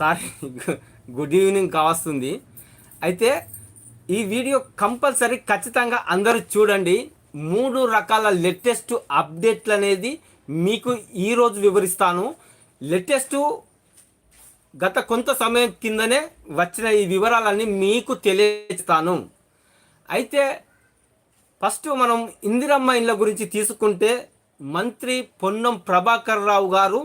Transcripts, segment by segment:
Sorry good evening కావస్తుంది. అయితే ఈ వీడియో కంపల్సరీ ఖచ్చితంగా అందరూ చూడండి. మూడు రకాల లేటెస్ట్ అప్డేట్లు అనేది మీకు ఈరోజు వివరిస్తాను. లేటెస్ట్ గత కొంత సమయం కిందనే వచ్చిన ఈ వివరాలన్నీ మీకు తెలియజేస్తాను. అయితే ఫస్ట్ మనం ఇందిరమ్మ ఇండ్ల గురించి తీసుకుంటే మంత్రి పొన్నం ప్రభాకర్ రావు గారు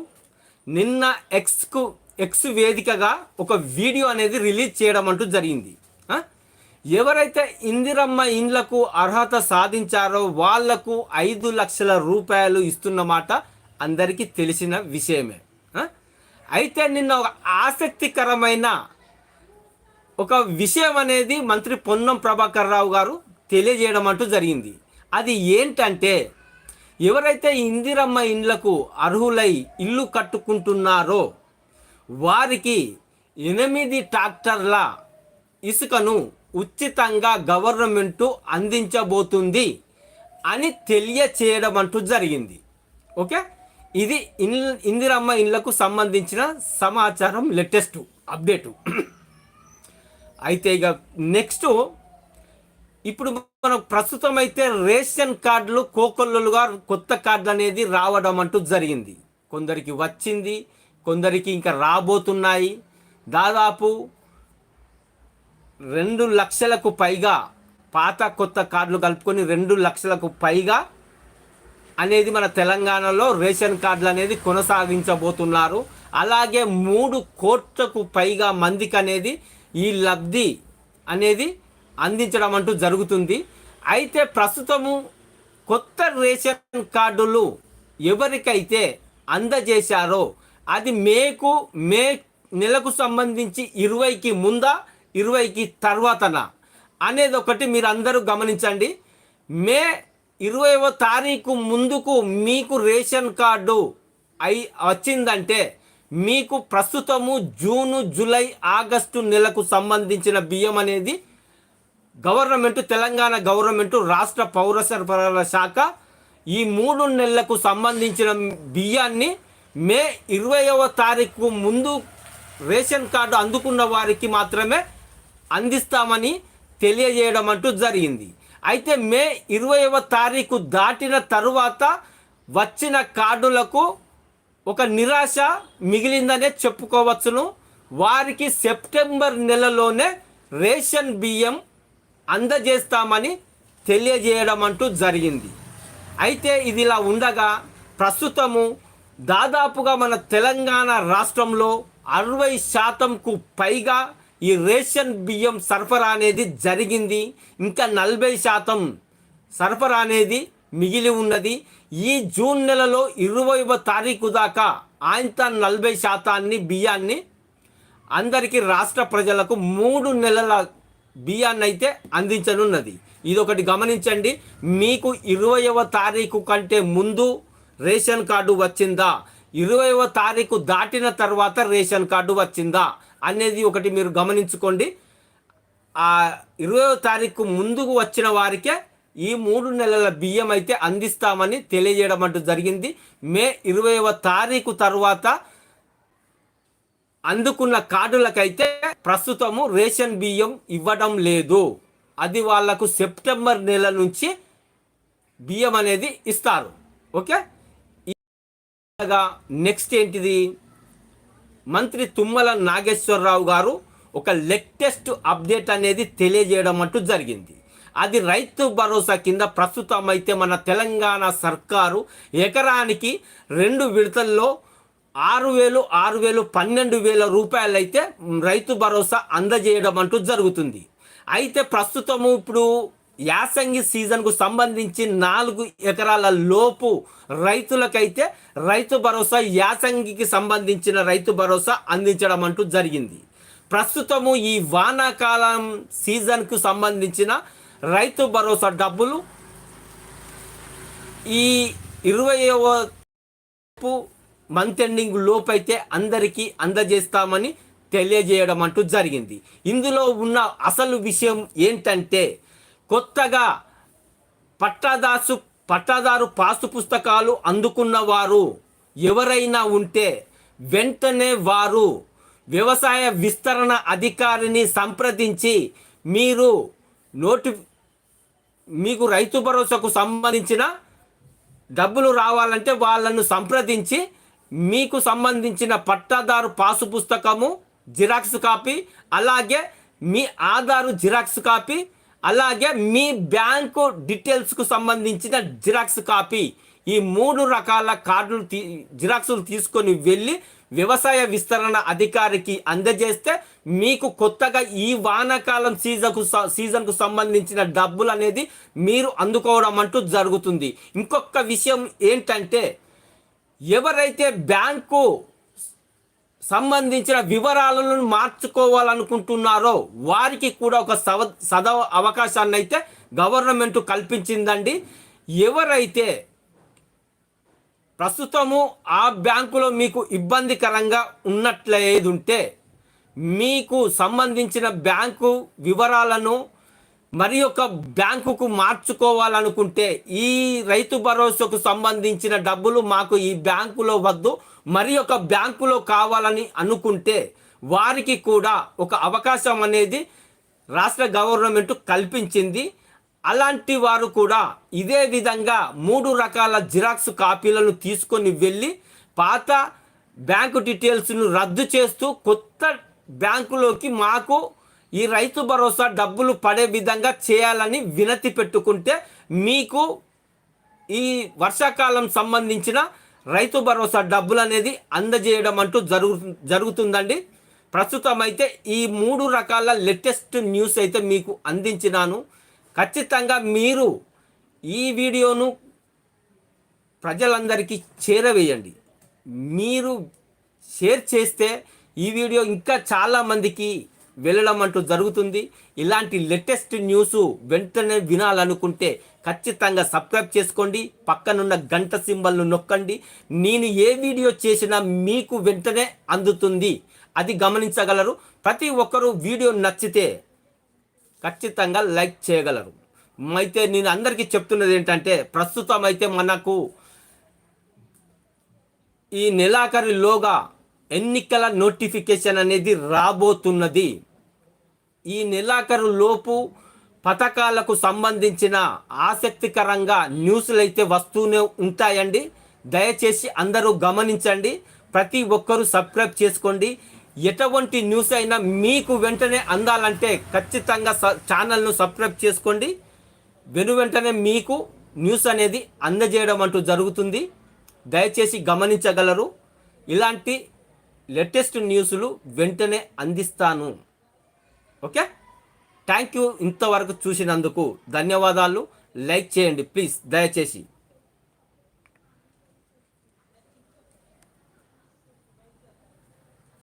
నిన్న ఎక్స్కు ఎక్స్ వేదికగా ఒక వీడియో అనేది రిలీజ్ చేయడం అంటూ జరిగింది. ఎవరైతే ఇందిరమ్మ ఇండ్లకు అర్హత సాధించారో వాళ్ళకు ఐదు లక్షల రూపాయలు ఇస్తున్నమాట అందరికీ తెలిసిన విషయమే. అయితే నిన్న ఒక ఆసక్తికరమైన ఒక విషయం అనేది మంత్రి పొన్నం ప్రభాకర్ రావు గారు తెలియజేయడం అంటూ జరిగింది. అది ఏంటంటే ఎవరైతే ఇందిరమ్మ ఇండ్లకు అర్హులై ఇల్లు కట్టుకుంటున్నారో వారికి ఎనిమిది ట్రాక్టర్ల ఇసుకను ఉచితంగా గవర్నమెంటు అందించబోతుంది అని తెలియచేయడం అంటూ జరిగింది. ఓకే? ఇది ఇన్ ఇందిరమ్మ ఇండ్లకు సంబంధించిన సమాచారం లేటెస్ట్ అప్డేటు. అయితే ఇక నెక్స్ట్ ఇప్పుడు మనం ప్రస్తుతం అయితే రేషన్ కార్డులు కోకొల్లుగా కొత్త కార్డులు అనేది రావడం అంటూ జరిగింది. కొందరికి వచ్చింది కొందరికి ఇంకా రాబోతున్నాయి. దాదాపు రెండు లక్షలకు పైగా పాత కొత్త కార్డులు కలుపుకొని రెండు లక్షలకు పైగా అనేది మన తెలంగాణలో రేషన్ కార్డులు అనేది కొనసాగించబోతున్నారు. అలాగే మూడు కోట్లకు పైగా మందికి అనేది ఈ లబ్ధి అనేది అందించడం అంటూ జరుగుతుంది. అయితే ప్రస్తుతము కొత్త రేషన్ కార్డులు ఎవరికైతే అందజేశారో అది మేకు మే నెలకు సంబంధించి ఇరవైకి ముందా ఇరవైకి తర్వాతన? అనేది ఒకటి మీరు అందరూ గమనించండి. మే ఇరవైవ తారీఖు ముందుకు మీకు రేషన్ కార్డు అయి వచ్చిందంటే మీకు ప్రస్తుతము జూను జూలై ఆగస్టు నెలకు సంబంధించిన బియ్యం అనేది గవర్నమెంట్ తెలంగాణ గవర్నమెంట్ రాష్ట్ర పౌర సరఫరాల శాఖ ఈ మూడు నెలలకు సంబంధించిన బియ్యాన్ని మే ఇరవైవ తారీఖు ముందు రేషన్ కార్డు అందుకున్న వారికి మాత్రమే అందిస్తామని తెలియజేయడం అంటూ జరిగింది. అయితే మే ఇరవైవ తారీఖు దాటిన తరువాత వచ్చిన కార్డులకు ఒక నిరాశ మిగిలిందనే చెప్పుకోవచ్చును. వారికి సెప్టెంబర్ నెలలోనే రేషన్ బియ్యం అందజేస్తామని తెలియజేయడం అంటూ జరిగింది. అయితే ఇది ఇలా ఉండగా ప్రస్తుతము దాదాపుగా మన తెలంగాణ రాష్ట్రంలో అరవై శాతంకు పైగా ఈ రేషన్ బియ్యం సరఫరా అనేది జరిగింది. ఇంకా నలభై శాతం సరఫరా అనేది మిగిలి ఉన్నది. ఈ జూన్ నెలలో ఇరవైవ తారీఖు దాకా ఆయంత నలభై శాతాన్ని బియ్యాన్ని అందరికీ రాష్ట్ర ప్రజలకు మూడు నెలల బియ్యాన్ని అయితే అందించనున్నది. ఇది ఒకటి గమనించండి. మీకు ఇరవైవ తారీఖు కంటే ముందు రేషన్ కార్డు వచ్చిందా? ఇరవైవ తారీఖు దాటిన తర్వాత రేషన్ కార్డు వచ్చిందా? అనేది ఒకటి మీరు గమనించుకోండి. ఆ ఇరవైవ తారీఖు ముందుకు వచ్చిన వారికే ఈ మూడు నెలల బియ్యం అయితే అందిస్తామని తెలియజేయడం అంటూ జరిగింది. మే ఇరవైవ తారీఖు తర్వాత అందుకున్న కార్డులకైతే ప్రస్తుతము రేషన్ బియ్యం ఇవ్వడం లేదు. అది వాళ్ళకు సెప్టెంబర్ నెల నుంచి బియ్యం అనేది ఇస్తారు. ఓకే? నెక్స్ట్ ఏంటిది? మంత్రి తుమ్మల నాగేశ్వరరావు గారు ఒక లేటెస్ట్ అప్డేట్ అనేది తెలియజేయడం అంటూ జరిగింది. అది రైతు భరోసా కింద ప్రస్తుతం అయితే మన తెలంగాణ సర్కారు ఎకరానికి రెండు విడతల్లో ఆరు వేలు ఆరు వేలు పన్నెండు వేల రూపాయలు అయితే రైతు భరోసా అందజేయడం అంటూ జరుగుతుంది. అయితే ప్రస్తుతము ఇప్పుడు యాసంగి సీజన్కు సంబంధించి నాలుగు ఎకరాల లోపు రైతులకైతే రైతు భరోసా యాసంగికి సంబంధించిన రైతు భరోసా అందించడం అంటూ జరిగింది. ప్రస్తుతము ఈ వానాకాలం సీజన్కు సంబంధించిన రైతు భరోసా డబ్బులు ఈ ఇరవైవ మంత్ ఎండింగ్ లోపైతే అందరికీ అందజేస్తామని తెలియజేయడం అంటూ జరిగింది. ఇందులో ఉన్న అసలు విషయం ఏంటంటే కొత్తగా పట్టాదాసు పట్టాదారు పాసు పుస్తకాలు అందుకున్న వారు ఎవరైనా ఉంటే వెంటనే వారు వ్యవసాయ విస్తరణ అధికారిని సంప్రదించి మీరు నోటి మీకు రైతు భరోసాకు సంబంధించిన డబ్బులు రావాలంటే వాళ్ళను సంప్రదించి మీకు సంబంధించిన పట్టాదారు పాసు పుస్తకము జిరాక్స్ కాపీ అలాగే మీ ఆధారు జిరాక్స్ కాపీ అలాగే మీ బ్యాంకు డీటెయిల్స్కు సంబంధించిన జిరాక్స్ కాపీ ఈ మూడు రకాల కార్డులు తీ జిరాక్సులు తీసుకొని వెళ్ళి వ్యవసాయ విస్తరణ అధికారికి అందజేస్తే మీకు కొత్తగా ఈ వానాకాలం సీజన్కు సీజన్కు సంబంధించిన డబ్బులు అనేది మీరు అందుకోవడం అంటూ జరుగుతుంది. ఇంకొక విషయం ఏంటంటే ఎవరైతే బ్యాంకు సంబంధించిన వివరాలను మార్చుకోవాలనుకుంటున్నారో వారికి కూడా ఒక సవ సదవ అవకాశాన్ని అయితే గవర్నమెంట్ కల్పించిందండి. ఎవరైతే ప్రస్తుతము ఆ బ్యాంకులో మీకు ఇబ్బందికరంగా ఉన్నట్లేదుంటే మీకు సంబంధించిన బ్యాంకు వివరాలను మరి ఒక బ్యాంకుకు మార్చుకోవాలనుకుంటే ఈ రైతు భరోసాకు సంబంధించిన డబ్బులు మాకు ఈ బ్యాంకులో వద్దు మరి ఒక బ్యాంకులో కావాలని అనుకుంటే వారికి కూడా ఒక అవకాశం అనేది రాష్ట్ర గవర్నమెంట్ కల్పించింది. అలాంటి వారు కూడా ఇదే విధంగా మూడు రకాల జిరాక్స్ కాపీలను తీసుకొని వెళ్ళి పాత బ్యాంకు డీటెయిల్స్ను రద్దు చేస్తూ కొత్త బ్యాంకులోకి మాకు ఈ రైతు భరోసా డబ్బులు పడే విధంగా చేయాలని వినతి పెట్టుకుంటే మీకు ఈ వర్షాకాలం సంబంధించిన రైతు భరోసా డబ్బులు అనేది అందజేయడం అంటూ జరుగు జరుగుతుందండి. ప్రస్తుతం అయితే ఈ మూడు రకాల లేటెస్ట్ న్యూస్ అయితే మీకు అందించినాను. ఖచ్చితంగా మీరు ఈ వీడియోను ప్రజలందరికీ చేరవేయండి. మీరు షేర్ చేస్తే ఈ వీడియో ఇంకా చాలామందికి వెళ్ళడం అంటూ జరుగుతుంది. ఇలాంటి లేటెస్ట్ న్యూస్ వెంటనే వినాలనుకుంటే ఖచ్చితంగా సబ్స్క్రైబ్ చేసుకోండి. పక్కనున్న గంట సింబల్ను నొక్కండి. నేను ఏ వీడియో చేసినా మీకు వెంటనే అందుతుంది. అది గమనించగలరు. ప్రతి ఒక్కరూ వీడియో నచ్చితే ఖచ్చితంగా లైక్ చేయగలరు. అయితే నేను అందరికీ చెప్తున్నది ఏంటంటే ప్రస్తుతం అయితే మనకు ఈ నెలాఖరులోగా ఎన్నికల నోటిఫికేషన్ అనేది రాబోతున్నది. ఈ నెలాఖరు లోపు పథకాలకు సంబంధించిన ఆసక్తికరంగా న్యూస్లు అయితే వస్తూనే ఉంటాయండి. దయచేసి అందరూ గమనించండి. ప్రతి ఒక్కరూ సబ్స్క్రైబ్ చేసుకోండి. ఎటువంటి న్యూస్ అయినా మీకు వెంటనే అందాలంటే ఖచ్చితంగా స- ఛానల్ను సబ్స్క్రైబ్ చేసుకోండి. వెను వెంటనే మీకు న్యూస్ అనేది అందజేయడం అంటూ జరుగుతుంది. దయచేసి గమనించగలరు. ఇలాంటి లేటెస్ట్ న్యూస్లు వెంటనే అందిస్తాను. ఓకే? థ్యాంక్ యూ ఇంతవరకు చూసినందుకు ధన్యవాదాలు. లైక్ చేయండి ప్లీజ్. దయచేసి.